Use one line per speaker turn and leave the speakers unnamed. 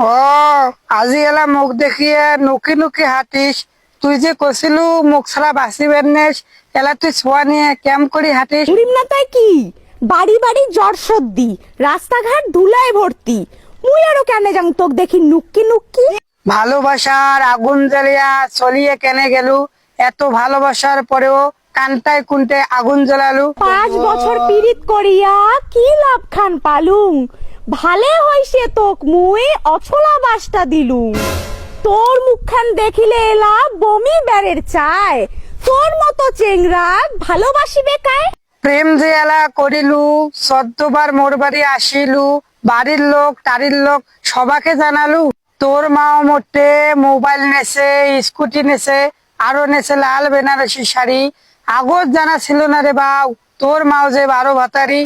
ও আজি এলা মুখ দেখিয়ে নুকি নুকি হাঁটিস তুই যে কছিলু মুখ ছাড়া বাঁচিবেন নেস এলা তুই ছোয়া নিয়ে কেম করি হাঁটিস
উড়িম না তাই কি? বাড়ি বাড়ি জ্বর সর্দি রাস্তাঘাট ধুলায় ভর্তি মুই আরও কেন যাং তোক দেখি নুকি নুকি?
ভালোবাসার আগুন জ্বালিয়া চলিয়ে কেনে গেলু? এত ভালোবাসার পরেও কানটায় কুনটে আগুন জ্বালালু।
পাঁচ বছর পিরিত করিয়া কি লাভ খান পালুং? ভালে হইছে তোক মুই অছলা বাসটা দিলুম তোর মুখখান দেখিলে এলা বমি বেড়ের চায় তোর মতো চেংরা ভালোবাসিবে কায়
প্রেম যে এলা করিলু চোদ্দবার মোর বাড়ি আসিলু, বাড়ির লোক টাড়ির লোক সবাকে জানালু। তোর মাও মোটে মোবাইল নেছে, স্কুটি নেছে, আরও নেছে লাল বেনারসি শাড়ি। আগত জানা ছিল না রে বাউ, তোর মাও যে বারো ভাতারি।